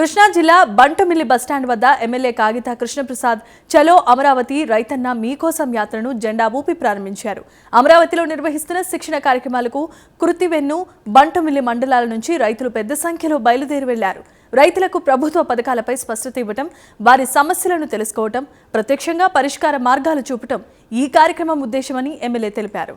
కృష్ణా జిల్లా బంటుమిల్లి బస్టాండ్ వద్ద ఎమ్మెల్యే కాగిత కృష్ణప్రసాద్ చలో అమరావతి రైతన్న మీకోసం యాత్రను జెండా ఊపి ప్రారంభించారు. అమరావతిలో నిర్వహిస్తున్న శిక్షణ కార్యక్రమాలకు కృతివెన్ను బంటుమిల్లి మండలాల నుంచి రైతులు పెద్ద సంఖ్యలో బయలుదేరి వెళ్ళారు. రైతులకు ప్రభుత్వ పథకాలపై స్పష్టత ఇవ్వటం వారి సమస్యలను తెలుసుకోవటం ప్రత్యక్షంగా పరిష్కార మార్గాలు చూపటం ఈ కార్యక్రమం ఉద్దేశమని ఎమ్మెల్యే తెలిపారు.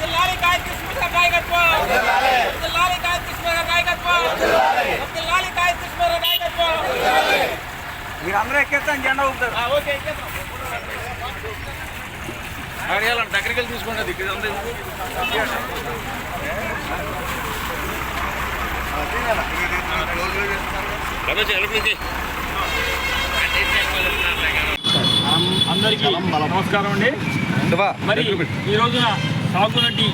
జిల్లాలి కాయ కృష్ణ నాయకత్వం జిల్లాలి కాయ కృష్ణ నాయకత్వం జిల్లాలి కాయ కృష్ణ నాయకత్వం మీరు అందరూ ఎక్కేస్తాను జెండా ఓకే అడిగాలండి దగ్గరికి వెళ్ళి తీసుకోండి అది ఇక్కడ ఉంది. అందరికీ నమస్కారం అండి. మరి ఈ రోజున సాగునటి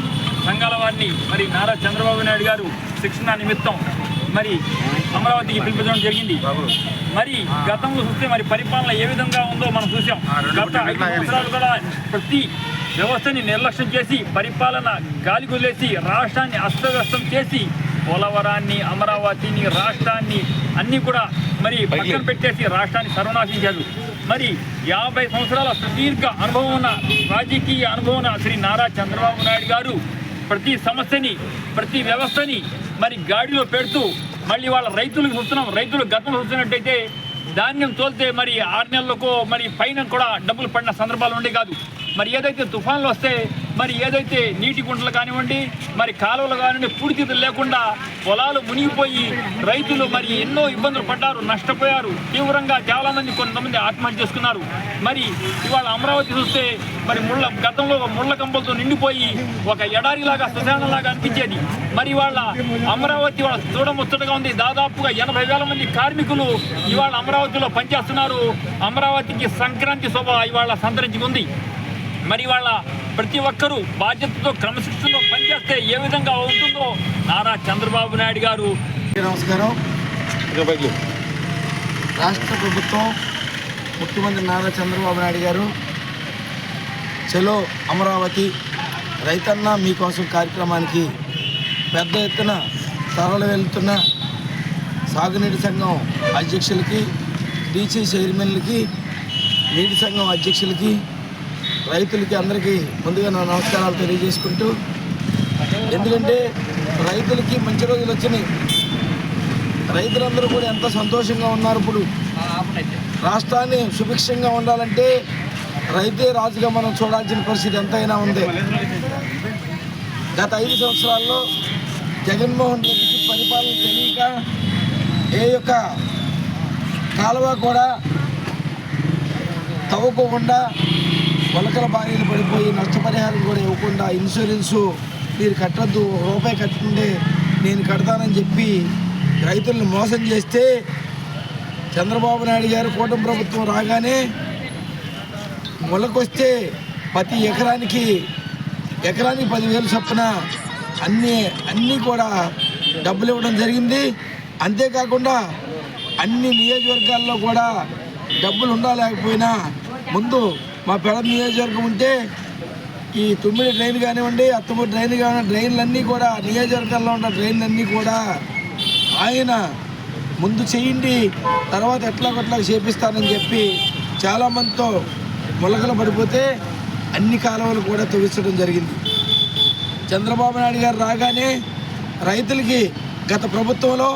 సంఘాల వారిని మరి నారా చంద్రబాబు నాయుడు గారు శిక్షణ నిమిత్తం మరి అమరావతికి పిలిపించడం జరిగింది. మరి గతంలో చూస్తే మరి పరిపాలన ఏ విధంగా ఉందో మనం చూసాం. గత ఐదు సంవత్సరాలు కూడా ప్రతి వ్యవస్థని నిర్లక్ష్యం చేసి పరిపాలన గాలి కొలేసి రాష్ట్రాన్ని అస్తవ్యస్తం చేసి పోలవరాన్ని అమరావతిని రాష్ట్రాన్ని అన్నీ కూడా మరి పక్కన పెట్టేసి రాష్ట్రాన్ని సర్వనాశించారు. మరి యాభై సంవత్సరాల సుదీర్ఘ అనుభవం ఉన్న రాజకీయ అనుభవం ఉన్న శ్రీ నారా చంద్రబాబు నాయుడు గారు ప్రతి సమస్యని ప్రతి వ్యవస్థని మరి గాడిలో పెడుతూ మళ్ళీ వాళ్ళ రైతులకు చూస్తున్నాం. రైతులు గతంలో చూస్తున్నట్టయితే ధాన్యం తోలితే మరి ఆరు నెలలకు మరి పైన కూడా డబ్బులు పడిన సందర్భాలు ఉండే కాదు. మరి ఏదైతే తుఫాన్లు వస్తే మరి ఏదైతే నీటి గుంటలు కానివ్వండి మరి కాలువలు కానివ్వండి పూడితిథులు లేకుండా పొలాలు మునిగిపోయి రైతులు మరి ఎన్నో ఇబ్బందులు పడ్డారు నష్టపోయారు తీవ్రంగా చాలా మంది కొంతమంది ఆత్మహత్య చేసుకున్నారు. మరి ఇవాళ అమరావతి చూస్తే మరి ముళ్ళ గతంలో ముళ్ళ కంపలతో నిండిపోయి ఒక ఎడారిలాగా శ్మశానంలాగా అనిపించేది. మరి ఇవాళ అమరావతి వాళ్ళ చూడముచ్చటగా ఉంది. దాదాపుగా ఎనభై వేల మంది కార్మికులు ఇవాళ అమరావతిలో పనిచేస్తున్నారు. అమరావతికి సంక్రాంతి శోభ ఇవాళ సంతరించి ఉంది మరి వాళ్ళ ప్రతి ఒక్కరూ బాధ్యతతో క్రమశిక్షణలో పనిచేస్తే ఏ విధంగా ఉంటుందో నారా చంద్రబాబు నాయుడు గారు. నమస్కారం. రాష్ట్ర ప్రభుత్వం ముఖ్యమంత్రి నారా చంద్రబాబు నాయుడు గారు చలో అమరావతి రైతన్న మీకోసం కార్యక్రమానికి పెద్ద ఎత్తున తరలి వెళ్తున్న సాగునీటి సంఘం అధ్యక్షులకి డీసీ చైర్మన్లకి నీటి సంఘం అధ్యక్షులకి రైతులకి అందరికీ ముందుగా నా నమస్కారాలు తెలియజేసుకుంటూ ఎందుకంటే రైతులకి మంచి రోజులు వచ్చినాయి. రైతులందరూ కూడా ఎంత సంతోషంగా ఉన్నారు ఇప్పుడు. రాష్ట్రాన్ని సుభిక్షంగా ఉండాలంటే రైతే రాజుగా మనం చూడాల్సిన పరిస్థితి ఎంతైనా ఉంది. గత ఐదు సంవత్సరాల్లో జగన్మోహన్ రెడ్డికి పరిపాలన తెలియక ఏ యొక్క కాలువ కూడా తవ్వుకోకుండా వలకల బారీలు పడిపోయి నష్టపరిహారం కూడా ఇవ్వకుండా ఇన్సూరెన్సు మీరు కట్టద్దు రూపాయి కట్టుకుంటే నేను కడతానని చెప్పి రైతులను మోసం చేస్తే చంద్రబాబు నాయుడు గారు కూటమి ప్రభుత్వం రాగానే మొలకొస్తే ప్రతి ఎకరానికి ఎకరానికి పదివేలు చొప్పున అన్ని అన్నీ కూడా డబ్బులు ఇవ్వడం జరిగింది. అంతేకాకుండా అన్ని నియోజకవర్గాల్లో కూడా డబ్బులు ఉండాలేకపోయినా ముందు మా పెడ నియోజకవర్గం ఉంటే ఈ తుమ్మిడి డ్రైన్ కానివ్వండి అత్తమూరు డ్రైన్ కానివ్వండి డ్రైన్లన్నీ కూడా నియోజకవర్గాల్లో ఉన్న డ్రైన్లన్నీ కూడా ఆయన ముందు చేయండి తర్వాత ఎట్లాగొట్లా చేపిస్తానని చెప్పి చాలామందితో మొలకలు పడిపోతే అన్ని కాలువలు కూడా తవ్వించడం జరిగింది. చంద్రబాబు నాయుడు గారు రాగానే రైతులకి గత ప్రభుత్వంలో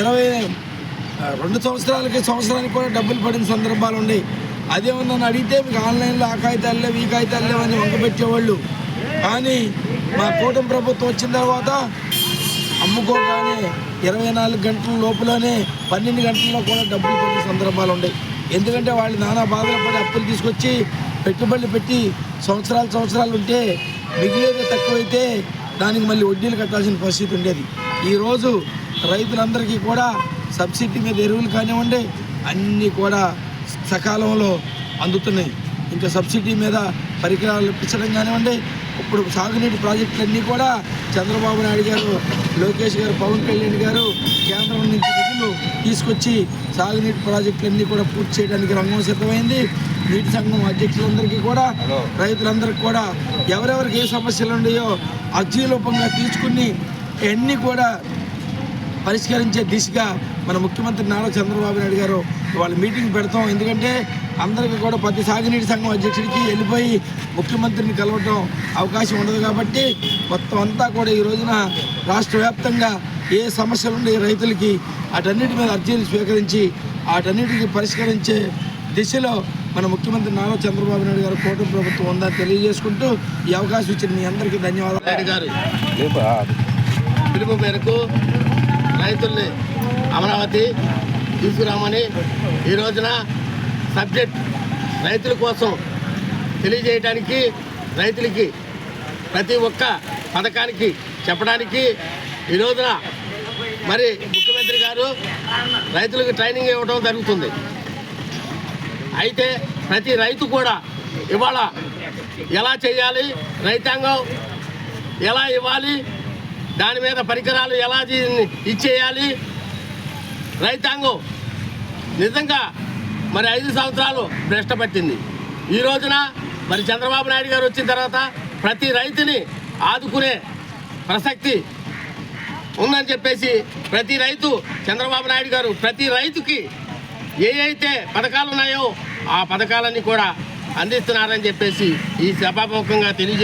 ఇరవై రెండు సంవత్సరాలకి సంవత్సరానికి కూడా డబ్బులు పడిన సందర్భాలు ఉన్నాయి. అదేమన్నా నన్ను అడిగితే మీకు ఆన్లైన్లో ఆ కాగితాలు లేవు ఈ కాగితాలు లేవు అని వంకపెట్టేవాళ్ళు. కానీ మా కూటమి ప్రభుత్వం వచ్చిన తర్వాత అమ్ముకోగానే ఇరవై నాలుగు గంటల లోపలనే పన్నెండు గంటల్లో కూడా డబ్బులు పడిన సందర్భాలు ఉన్నాయి ఎందుకంటే వాళ్ళు నానా బాధలు పడి అప్పులు తీసుకొచ్చి పెట్టుబడులు పెట్టి సంవత్సరాలు సంవత్సరాలు ఉంటే మిగిలేది తక్కువైతే దానికి మళ్ళీ వడ్డీలు కట్టాల్సిన పరిస్థితి ఉండేది. ఈరోజు రైతులందరికీ కూడా సబ్సిడీ మీద ఎరువులు కానివ్వండి అన్నీ కూడా సకాలంలో అందుతున్నాయి. ఇంకా సబ్సిడీ మీద పరికరాలు ఇప్పించడం కానివ్వండి ఇప్పుడు సాగునీటి ప్రాజెక్టులన్నీ కూడా చంద్రబాబు నాయుడు గారు లోకేష్ గారు పవన్ కళ్యాణ్ గారు కేంద్రం నుంచి నిధులు తీసుకొచ్చి సాగునీటి ప్రాజెక్టులన్నీ కూడా పూర్తి చేయడానికి రంగం సిద్ధమైంది. నీటి సంఘం అధ్యక్షులందరికీ కూడా రైతులందరికీ కూడా ఎవరెవరికి ఏ సమస్యలు ఉన్నాయో అర్జీరూపంగా తీసుకుని అన్నీ కూడా పరిష్కరించే దిశగా మన ముఖ్యమంత్రి నారా చంద్రబాబు నాయుడు గారు వాళ్ళ మీటింగ్ పెడతాం. ఎందుకంటే అందరికీ కూడా ప్రతి సాగునీటి సంఘం అధ్యక్షుడికి వెళ్ళిపోయి ముఖ్యమంత్రిని కలవటం అవకాశం ఉండదు కాబట్టి మొత్తం అంతా కూడా ఈ రోజున రాష్ట్ర వ్యాప్తంగా ఏ సమస్యలు ఉండే రైతులకి వాటన్నిటి మీద అర్జీలు స్వీకరించి వాటన్నిటికీ పరిష్కరించే దిశలో మన ముఖ్యమంత్రి నారా చంద్రబాబు నాయుడు గారు కూటమి ప్రభుత్వం ఉందని తెలియజేసుకుంటూ ఈ అవకాశం ఇచ్చిన మీ అందరికీ ధన్యవాదాలు. గారు పిలుపు మేరకు రైతుల్ని అమరావతి తీసుకురామని ఈ రోజున సబ్జెక్ట్ రైతుల కోసం తెలియజేయడానికి రైతులకి ప్రతి ఒక్క పథకానికి చెప్పడానికి ఈ రోజున మరి ముఖ్యమంత్రి గారు రైతులకు ట్రైనింగ్ ఇవ్వడం జరుగుతుంది. అయితే ప్రతి రైతు కూడా ఇవాళ ఎలా చేయాలి రైతాంగం ఎలా ఇవ్వాలి దాని మీద పరికరాలు ఎలా దీన్ని ఇచ్చేయాలి? రైతాంగం నిజంగా మరి ఐదు సంవత్సరాలు భ్రష్టపట్టింది ఈ రోజున మరి చంద్రబాబు నాయుడు గారు వచ్చిన తర్వాత ప్రతి రైతుని ఆదుకునే ప్రసక్తి ఉందని చెప్పేసి ప్రతి రైతు చంద్రబాబు నాయుడు గారు ప్రతి రైతుకి ఏ అయితే పథకాలు ఉన్నాయో ఆ పథకాలన్నీ కూడా అందిస్తున్నారని చెప్పేసి ఈ సభాముఖంగా తెలియజే